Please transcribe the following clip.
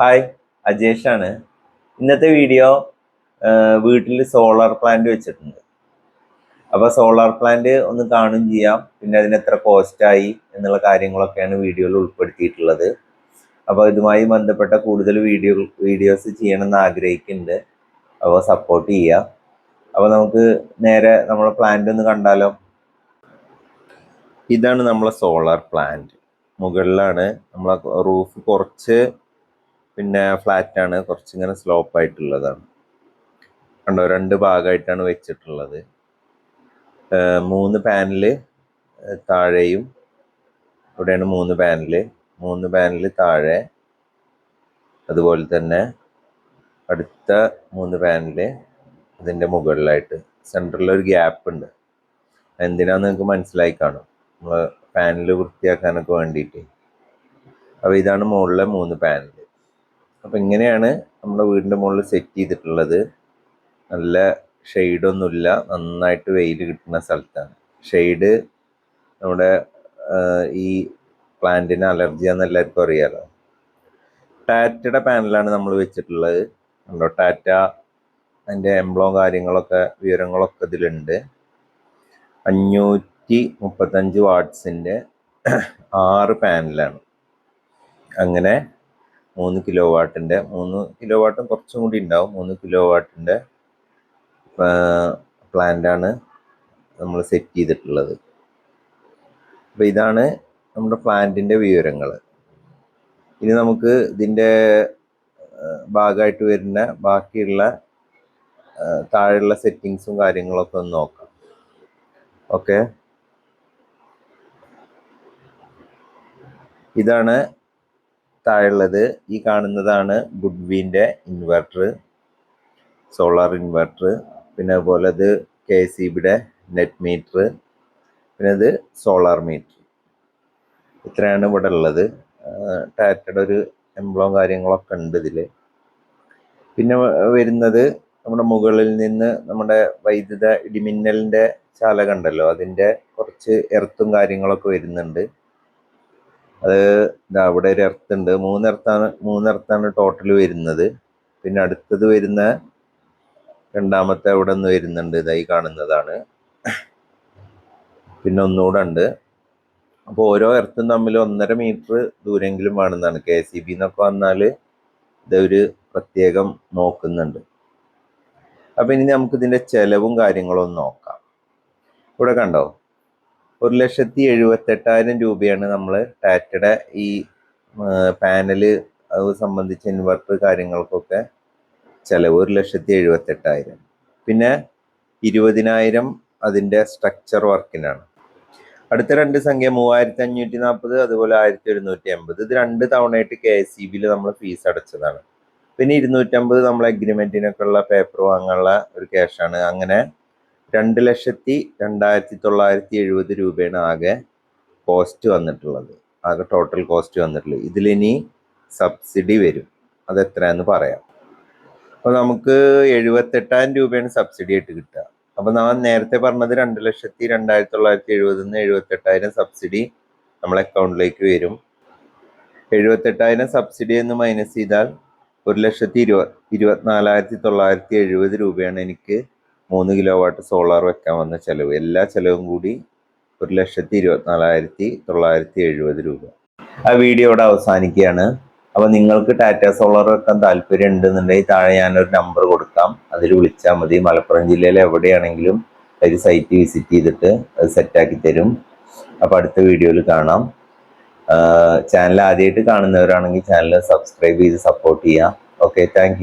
Hi അജേഷാണ്. ഇന്നത്തെ video വീട്ടിൽ solar plant വെച്ചിട്ടുണ്ട്. അപ്പോൾ സോളാർ പ്ലാന്റ് ഒന്ന് കാണും ചെയ്യാം. പിന്നെ അതിന് എത്ര കോസ്റ്റായി എന്നുള്ള കാര്യങ്ങളൊക്കെയാണ് വീഡിയോയിൽ ഉൾപ്പെടുത്തിയിട്ടുള്ളത്. അപ്പോൾ ഇതുമായി ബന്ധപ്പെട്ട കൂടുതൽ വീഡിയോ വീഡിയോസ് ചെയ്യണമെന്ന് ആഗ്രഹിക്കുന്നുണ്ട്. അപ്പോൾ സപ്പോർട്ട് ചെയ്യുക അപ്പോൾ നമുക്ക് നേരെ നമ്മളെ പ്ലാന്റ് ഒന്ന് കണ്ടാലോ? ഇതാണ് നമ്മളെ സോളാർ പ്ലാന്റ് മുകളിലാണ് നമ്മളെ റൂഫ് കുറച്ച് പിന്നെ ആണ് കുറച്ചിങ്ങനെ സ്ലോപ്പ് ആയിട്ടുള്ളതാണ് കണ്ടോ രണ്ട് ഭാഗമായിട്ടാണ് വെച്ചിട്ടുള്ളത്. മൂന്ന് പാനൽ താഴെയും ഇവിടെയാണ് മൂന്ന് പാനൽ. മൂന്ന് പാനൽ താഴെ അതുപോലെ തന്നെ അടുത്ത മൂന്ന് പാനൽ അതിന്റെ മുകളിലായിട്ട്. സെന്ററിൽ ഒരു ഗ്യാപ്പ് ഉണ്ട്. എന്തിനാന്ന് നിങ്ങൾക്ക് മനസ്സിലായി കാണും. നമ്മൾ പാനൽ വൃത്തിയാക്കാനൊക്കെ വേണ്ടിയിട്ട്. അപ്പോൾ ഇതാണ് മുകളിലെ മൂന്ന് പാനൽ അപ്പം ഇങ്ങനെയാണ് നമ്മുടെ വീടിന്റെ മുകളിൽ സെറ്റ് ചെയ്തിട്ടുള്ളത്. നല്ല ഷെയ്ഡൊന്നുമില്ല നന്നായിട്ട് വെയിൽ കിട്ടുന്ന സ്ഥലത്താണ്. ഷെയ്ഡ് നമ്മുടെ ഈ പ്ലാന്റിന് അലർജിയാണെന്ന് എല്ലാവർക്കും അറിയാലോ. ടാറ്റയുടെ പാനലാണ് നമ്മൾ വെച്ചിട്ടുള്ളത്. കണ്ടോ? ടാറ്റ അതിന്റെ എംബ്ലോം കാര്യങ്ങളൊക്കെ വിവരങ്ങളൊക്കെ ഇതിലുണ്ട്. അഞ്ഞൂറ്റി മുപ്പത്തഞ്ച് വാട്ട്സിന്റെ ആറ് പാനലാണ് അങ്ങനെ മൂന്ന് കിലോ വാട്ടിന്റെ മൂന്ന് കിലോ വാട്ടും കുറച്ചും കൂടി ഉണ്ടാവും. മൂന്ന് കിലോ വാട്ടിന്റെ പ്ലാന്റാണ് നമ്മൾ സെറ്റ് ചെയ്തിട്ടുള്ളത്. അപ്പോൾ ഇതാണ് നമ്മുടെ പ്ലാന്റിന്റെ വിവരങ്ങൾ ഇനി നമുക്ക് ഇതിന്റെ ഭാഗമായിട്ട് വരുന്ന ബാക്കിയുള്ള താഴെയുള്ള സെറ്റിങ്സും കാര്യങ്ങളൊക്കെ ഒന്ന് നോക്കാം. ഓക്കെ. ഇതാണ് താഴെയുള്ളത് ഈ കാണുന്നതാണ് ഗുഡ്വിന്റെ ഇൻവെർട്ടർ സോളാർ ഇൻവെർട്ടർ പിന്നെ അതുപോലെ ഇത് കെ സി ബിയുടെ നെറ്റ് മീറ്റർ പിന്നെ ഇത് സോളാർ മീറ്റർ ഇത്രയാണ് ഇവിടെ ഉള്ളത്. ടാറ്റയുടെ ഒരു എംബ്ലോം കാര്യങ്ങളൊക്കെ ഉണ്ട് ഇതിൽ പിന്നെ വരുന്നത് നമ്മുടെ മുകളിൽ നിന്ന് നമ്മുടെ വൈദ്യുത ഇടിമിന്നലിന്റെ ചാലകം ഉണ്ടല്ലോ അതിന്റെ കുറച്ച് എർത്തും കാര്യങ്ങളൊക്കെ വരുന്നുണ്ട്. അത് അവിടെ ഒരു എർത്ത് ഉണ്ട് മൂന്ന് എർത്താണ് മൂന്ന് എർത്താണ് ടോട്ടൽ വരുന്നത്. പിന്നെ അടുത്തത് വരുന്ന രണ്ടാമത്തെ അവിടെ നിന്ന് വരുന്നുണ്ട്. ഇതായി കാണുന്നതാണ്. പിന്നെ ഒന്നുകൂടെ ഉണ്ട്. അപ്പോൾ ഓരോ എർത്തും തമ്മിൽ ഒന്നര മീറ്റർ ദൂരെങ്കിലും വേണമെന്നാണ്. കെ സി ബി എന്നൊക്കെ വന്നാൽ ഇതൊരു പ്രത്യേകം നോക്കുന്നുണ്ട്. അപ്പം ഇനി നമുക്ക് ഇതിന്റെ ചിലവും കാര്യങ്ങളും ഒന്ന് നോക്കാം. ഇവിടെ കണ്ടോ? ഒരു ലക്ഷത്തി എഴുപത്തെട്ടായിരം രൂപയാണ് നമ്മൾ ടാറ്റയുടെ ഈ പാനൽ അത് സംബന്ധിച്ച് ഇൻവെർട്ടർ കാര്യങ്ങൾക്കൊക്കെ ചിലവ് ഒരു ലക്ഷത്തി എഴുപത്തെട്ടായിരം. പിന്നെ ഇരുപതിനായിരം അതിന്റെ സ്ട്രക്ചർ വർക്കിനാണ്. അടുത്ത രണ്ട് സംഖ്യ മൂവായിരത്തി അഞ്ഞൂറ്റി നാൽപ്പത് അതുപോലെ ആയിരത്തി ഒരുന്നൂറ്റി എൺപത് ഇത് രണ്ട് തവണയായിട്ട് കെ എസ് സി ബിയിൽ നമ്മൾ ഫീസ് അടച്ചതാണ്. പിന്നെ ഇരുന്നൂറ്റമ്പത് നമ്മൾ അഗ്രിമെന്റിനൊക്കെ ഉള്ള പേപ്പർ വാങ്ങാനുള്ള ഒരു ക്യാഷാണ് അങ്ങനെ രണ്ട് ലക്ഷത്തി രണ്ടായിരത്തി തൊള്ളായിരത്തി എഴുപത് രൂപയാണ് ആകെ കോസ്റ്റ് വന്നിട്ടുള്ളത്. ആകെ ടോട്ടൽ കോസ്റ്റ് വന്നിട്ടുള്ളത്. ഇതിലിനി സബ്സിഡി വരും. അത് എത്രയാന്ന് പറയാം. അപ്പോൾ നമുക്ക് എഴുപത്തെട്ടായിരം രൂപയാണ് സബ്സിഡി ആയിട്ട് കിട്ടുക. അപ്പോൾ നാം നേരത്തെ പറഞ്ഞത് രണ്ട് ലക്ഷത്തി രണ്ടായിരത്തി തൊള്ളായിരത്തി എഴുപതിൽ നിന്ന് എഴുപത്തെട്ടായിരം സബ്സിഡി നമ്മളെ അക്കൗണ്ടിലേക്ക് വരും. എഴുപത്തെട്ടായിരം സബ്സിഡി എന്ന് മൈനസ് ചെയ്താൽ ഒരു ലക്ഷത്തി ഇരുപത് ഇരുപത്തിനാലായിരത്തി തൊള്ളായിരത്തി എഴുപത് രൂപയാണ് എനിക്ക് മൂന്ന് കിലോ വാട്ട് സോളാർ വെക്കാൻ വന്ന ചെലവ്. എല്ലാ ചെലവും കൂടി ഒരു ലക്ഷത്തി ഇരുപത്തിനാലായിരത്തി തൊള്ളായിരത്തി എഴുപത് രൂപ. ആ വീഡിയോ ഇവിടെ അവസാനിക്കുകയാണ്. അപ്പോൾ നിങ്ങൾക്ക് ടാറ്റ സോളാർ വെക്കാൻ താല്പര്യം ഉണ്ടെന്നുണ്ടെങ്കിൽ താഴെ ഞാനൊരു നമ്പർ കൊടുക്കാം. അതിൽ വിളിച്ചാൽ മതി. മലപ്പുറം ജില്ലയിൽ എവിടെയാണെങ്കിലും ഒരു സൈറ്റ് വിസിറ്റ് ചെയ്തിട്ട് അത് സെറ്റാക്കി തരും. അപ്പോൾ അടുത്ത വീഡിയോയിൽ കാണാം. ചാനൽ ആദ്യമായിട്ട് കാണുന്നവരാണെങ്കിൽ ചാനൽ സബ്സ്ക്രൈബ് ചെയ്ത് സപ്പോർട്ട് ചെയ്യാം. Okay thank